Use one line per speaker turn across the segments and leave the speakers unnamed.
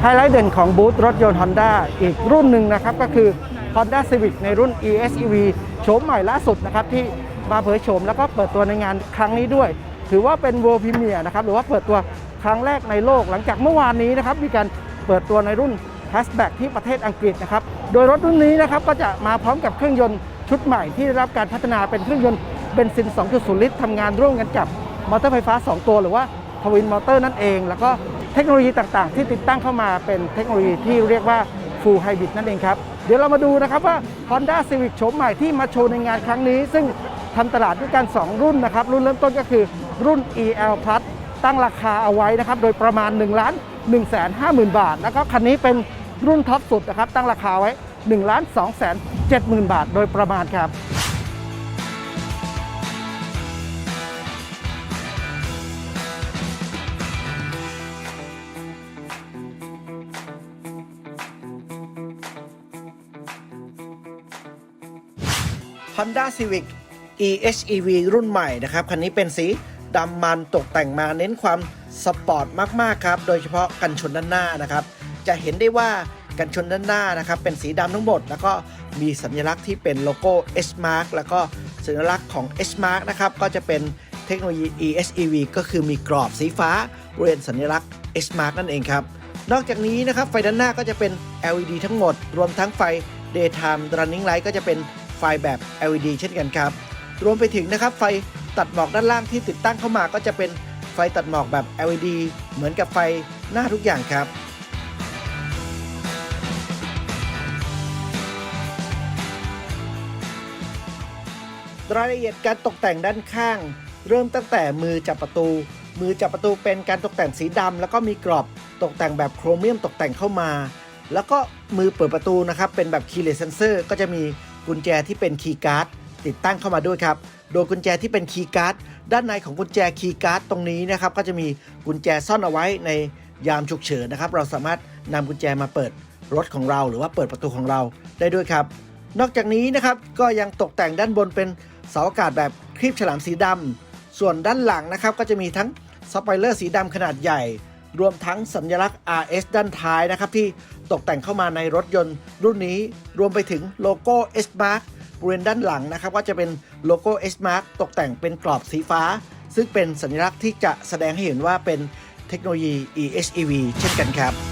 ไฮไลท์เด่นของบูธรถยนต์ Honda อีกรุ่นหนึ่งนะครับ ก็คือ Honda Civic ในรุ่น ESEV โฉมใหม่ล่าสุดนะครับ ที่มาเผยโฉมแล้วก็เปิดตัวในงานครั้งนี้ด้วย ถือว่าเป็น World Premiere นะครับหรือว่าเปิดตัวครั้งแรกในโลกหลังจากเมื่อวานนี้นะครับ มีการเปิดตัวในรุ่น Hatchback ที่ประเทศอังกฤษนะครับ โดยรถรุ่นนี้นะครับก็จะมาพร้อมกับเครื่องยนต์ชุดใหม่ที่ได้รับการพัฒนาเป็นเครื่องยนต์เบนซิน 2.0 ลิตรทำงานร่วมกันกับมอเตอร์ไฟฟ้า 2 ตัวหรือว่าทวินมอเตอร์นั่นเอง แล้วก็ เทคโนโลยีต่างๆ ที่ติดตั้งเข้ามาเป็นเทคโนโลยีที่เรียกว่า Full Hybrid นั่นเองครับ เดี๋ยวเรามาดูนะครับว่า Honda Civic โฉมใหม่ที่มาโชว์ในงานครั้งนี้ ซึ่งทำตลาดด้วยกัน 2 รุ่นนะครับ รุ่นเริ่มต้นก็คือรุ่น EL Plus ตั้งราคาเอาไว้นะครับ โดยประมาณ1ล้าน1แสน50,000 บาท แล้วก็คันนี้เป็นรุ่นท็อปสุดนะครับ ตั้งราคาไว้1ล้าน2แสน70,000 บาท โดยประมาณครับ
Honda Civic EHEV รุ่นใหม่นะครับ คันนี้เป็นสีดำมันตกแต่งมาเน้นความสปอร์ตมากๆครับ โดยเฉพาะกันชนด้านหน้านะครับ จะเห็นได้ว่ากันชนด้านหน้านะครับ เป็นสีดำทั้งหมด แล้วก็มีสัญลักษณ์ที่เป็นโลโก้ S Mark แล้วก็สัญลักษณ์ของ S Mark นะครับ ก็จะเป็นเทคโนโลยี EHEV ก็คือมีกรอบสีฟ้าบริเวณสัญลักษณ์ S Mark นั่นเองครับนอกจากนี้นะครับไฟด้านหน้าก็จะเป็น LED ทั้งหมด รวมทั้งไฟ Daytime Running Light ก็จะเป็น ไฟแบบ LED เช่นกันครับ รวมไปถึงนะครับไฟตัดหมอกด้านล่างที่ติดตั้งเข้ามาก็จะเป็นไฟตัดหมอกแบบ LED เหมือนกับไฟหน้าทุกอย่างครับ รายละเอียดการตกแต่งด้านข้าง เริ่มตั้งแต่มือจับประตู มือจับประตูเป็นการตกแต่งสีดำแล้วก็มีกรอบตกแต่งแบบโครเมียมตกแต่งเข้ามา แล้วก็มือเปิดประตูนะครับเป็นแบบคีย์เลสเซนเซอร์ก็จะมี กุญแจที่เป็นคีย์การ์ดติดตั้งเข้ามาด้วยครับ โดยกุญแจที่เป็นคีย์การ์ดด้านในของกุญแจคีย์การ์ดตรงนี้นะครับก็จะมีกุญแจซ่อนเอาไว้ในยามฉุกเฉินนะครับ เราสามารถนำกุญแจมาเปิดรถของเรา หรือว่าเปิดประตูของเราได้ด้วยครับ นอกจากนี้นะครับก็ยังตกแต่งด้านบนเป็นเสาอากาศแบบครีบฉลามสีดำส่วนด้านหลังนะครับก็จะมีทั้งสปอยเลอร์สีดำขนาดใหญ่ รวมทั้งสัญลักษณ์ RS ด้านท้ายนะครับที่ ตกแต่งเข้ามาในรถยนต์รุ่นนี้รวมไปถึงโลโก้ S Mark บริเวณด้านหลังนะครับก็จะเป็นโลโก้ S Mark ตกแต่งเป็นกรอบสีฟ้า ซึ่งเป็นสัญลักษณ์ที่จะแสดงให้เห็นว่าเป็นเทคโนโลยี EHEV เช่นกันครับ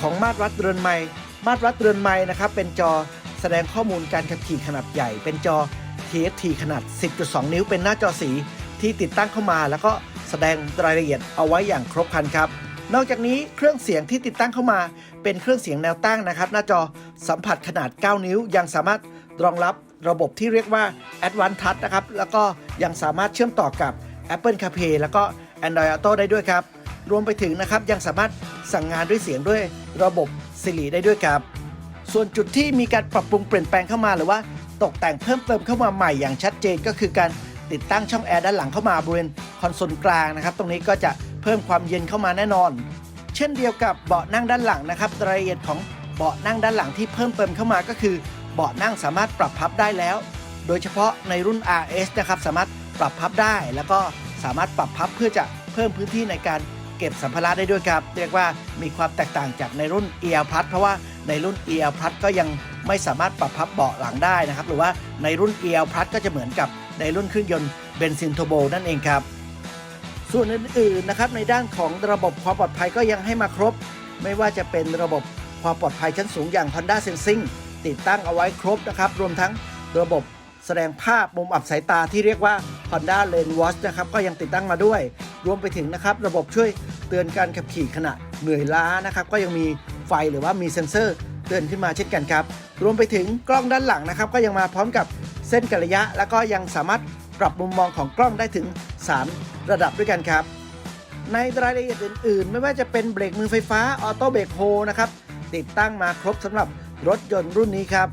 ของมาตรวัดเรือนไม้มาตรวัดเรือนไม้นะครับเป็นจอแสดงข้อมูลการขับขี่ขนาดใหญ่ เป็นจอ TFT ขนาด 10.2 นิ้ว เป็นหน้าจอสีที่ติดตั้งเข้ามา แล้วก็แสดงรายละเอียดเอาไว้อย่างครบครันครับ นอกจากนี้เครื่องเสียงที่ติดตั้งเข้ามา เป็นเครื่องเสียงแนวตั้งนะครับ หน้าจอสัมผัสขนาด 9 นิ้ว ยังสามารถรองรับระบบที่เรียกว่า Advanced Touch นะครับ แล้วก็ยังสามารถเชื่อมต่อกับ Apple CarPlay แล้วก็ Android Auto ได้ด้วยครับ รวมไปถึงนะครับยังสามารถ สั่งงานด้วยเสียงด้วยระบบ Siri ได้ด้วยครับ ส่วนจุดที่มีการปรับปรุงเปลี่ยนแปลงเข้ามาหรือว่าตกแต่งเพิ่มเติมเข้ามาใหม่อย่างชัดเจนก็คือการติดตั้งช่องแอร์ด้านหลังเข้ามาบริเวณคอนโซลกลางนะครับ ตรงนี้ก็จะเพิ่มความเย็นเข้ามาแน่นอน เช่นเดียวกับเบาะนั่งด้านหลังนะครับรายละเอียดของเบาะนั่งด้านหลังที่เพิ่มเติมเข้ามาก็คือ เบาะนั่งสามารถปรับพับได้แล้ว โดยเฉพาะในรุ่น RS นะครับสามารถปรับพับได้ แล้วก็สามารถปรับพับเพื่อจะเพิ่มพื้นที่ในการ เก็บสัมภาระได้ด้วยครับ เรียกว่ามีความแตกต่างจากในรุ่น EL Plus เพราะว่าในรุ่น EL Plus ก็ยังไม่สามารถปรับพับเบาะหลังได้นะครับ หรือว่าในรุ่น EL Plus ก็จะเหมือนกับในรุ่นเครื่องยนต์เบนซินโทโบนั่นเองครับ ส่วนอื่นๆนะครับในด้านของระบบความปลอดภัยก็ยังให้มาครบ ไม่ว่าจะเป็นระบบความปลอดภัยชั้นสูงอย่าง Honda Sensing ติดตั้งเอาไว้ครบนะครับรวมทั้งระบบแสดงภาพมุมอับสายตาที่เรียกว่า Honda Lane Watch นะครับก็ยังติดตั้งมาด้วย รวมไปถึงนะครับระบบช่วยเตือนการขับขี่ขณะเหนื่อยล้านะครับก็ยังมีไฟหรือว่ามีเซ็นเซอร์เตือนขึ้นมาเช่นกันครับ รวมไปถึงกล้องด้านหลังนะครับ ก็ยังมาพร้อมกับเส้นกระยะ แล้วก็ยังสามารถปรับมุมมองของกล้องได้ถึง 3 ระดับด้วยกันครับ ในรายละเอียดอื่น ๆ ไม่ว่าจะเป็นเบรกมือไฟฟ้าออโต้เบรกโฮนะครับติดตั้งมาครบสำหรับรถยนต์รุ่นนี้ครับ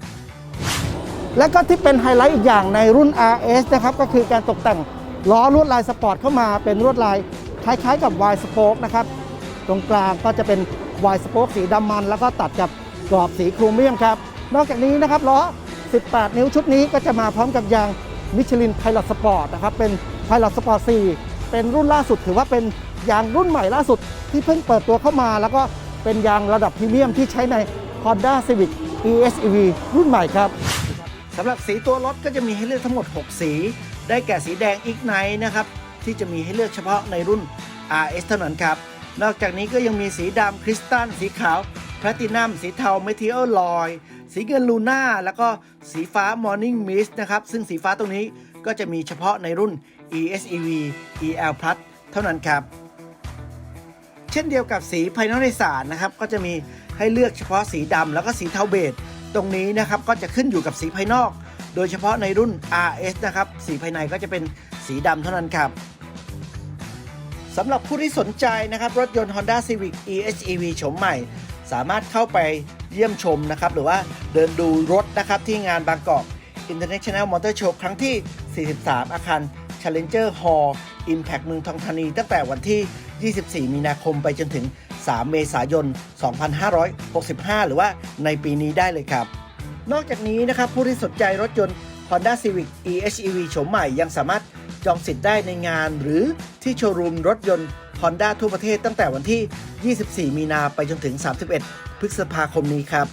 และก็ที่เป็นไฮไลท์อีกอย่างในรุ่น RS นะครับก็คือการตกแต่ง ล้อลวดลายสปอร์ตเข้ามาเป็นลวดลายคล้ายๆกับ Y Spoke นะครับ ตรงกลางก็จะเป็นวายสโป๊กสีดำมัน แล้วก็ตัดกับกรอบสีครูเมียมครับ นอกจากนี้นะครับล้อ 18 นิ้วชุดนี้ก็จะมาพร้อมกับยางมิชลินไพลอตสปอร์ตนะครับ เป็นไพลอตสปอร์ต 4 เป็นรุ่นล่าสุดถือว่าเป็นยางรุ่นใหม่ล่าสุดที่เพิ่งเปิดตัวเข้ามา แล้วก็เป็นยางระดับพรีเมียมที่ใช้ใน Honda Civic ESEV รุ่นใหม่ครับ
สำหรับสีตัวรถก็จะมีให้เลือกทั้งหมด 6 สี ได้แก่สีแดงอีกไนนะครับ ที่จะมีให้เลือกเฉพาะในรุ่น RS เท่านั้นครับ นอกจากนี้ก็ยังมีสีดำคริสตัลสีขาวแพลตินัมสีเทาเมทิโอลอยสีเงินลูน่าแล้วก็สีฟ้ามอร์นิ่งมิสนะครับ ซึ่งสีฟ้าตรงนี้ก็จะมีเฉพาะในรุ่น ESEV EL Plus เท่านั้นครับ เช่นเดียวกับสีภายนอกในสารนะครับ ก็จะมีให้เลือกเฉพาะสีดำแล้วก็สีเทาเบจตรงนี้นะครับก็จะขึ้นอยู่กับสีภายนอก โดยเฉพาะในรุ่น RS นะครับ สีภายในก็จะเป็นสีดำเท่านั้นครับสำหรับผู้ที่สนใจนะครับ รถยนต์ Honda Civic EHEV โฉมใหม่ สามารถเข้าไปเยี่ยมชมนะครับ หรือว่าเดินดูรถนะครับที่งานบางกอก International Motor Show ครั้งที่ 43 อาคาร Challenger Hall Impact เมืองทองธานี ตั้งแต่วันที่ 24 มีนาคมไปจนถึง 3 เมษายน 2565 หรือว่าในปีนี้ได้เลยครับ นอกจากนี้นะครับผู้ที่สนใจรถยนต์ Honda Civic EHEV โฉมใหม่ยังสามารถจองสิทธิ์ได้ในงาน หรือที่โชว์รูมรถยนต์ Honda ทั่วประเทศตั้งแต่วันที่ 24 มีนาไปจนถึง 31 พฤษภาคมนี้ครับ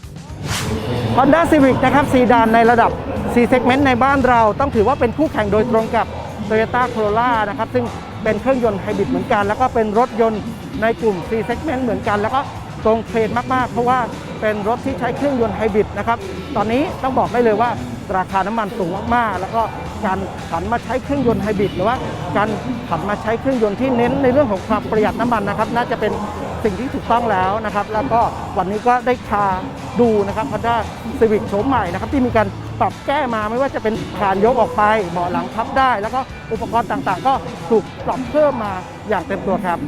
Honda Civic นะครับซีดานในระดับ C segment ในบ้านเราต้องถือว่าเป็นคู่แข่งโดยตรงกับ Toyota Corolla นะครับ ซึ่งเป็นเครื่องยนต์ไฮบริดเหมือนกัน แล้วก็เป็นรถยนต์ในกลุ่ม C segment เหมือนกัน แล้วก็ ตรงเทรนมากๆ เพราะว่าเป็นรถที่ใช้เครื่องยนต์ไฮบริดนะครับ ตอนนี้ต้องบอกได้เลยว่าราคาน้ำมันสูงมากๆ แล้วก็การผันมาใช้เครื่องยนต์ไฮบริดหรือว่าการผันมาใช้เครื่องยนต์ที่เน้นในเรื่องของความประหยัดน้ำมันนะครับ น่าจะเป็นสิ่งที่ถูกต้องแล้วนะครับ แล้วก็วันนี้ก็ได้พาดูนะครับ Honda Civic โฉมใหม่นะครับที่มีการปรับแก้มาไม่ว่าจะเป็นคานยกออกไปเบาะหลังพับได้ แล้วก็อุปกรณ์ต่างๆ ก็ถูกปรับเพิ่มมาอย่างเต็มตัวครับ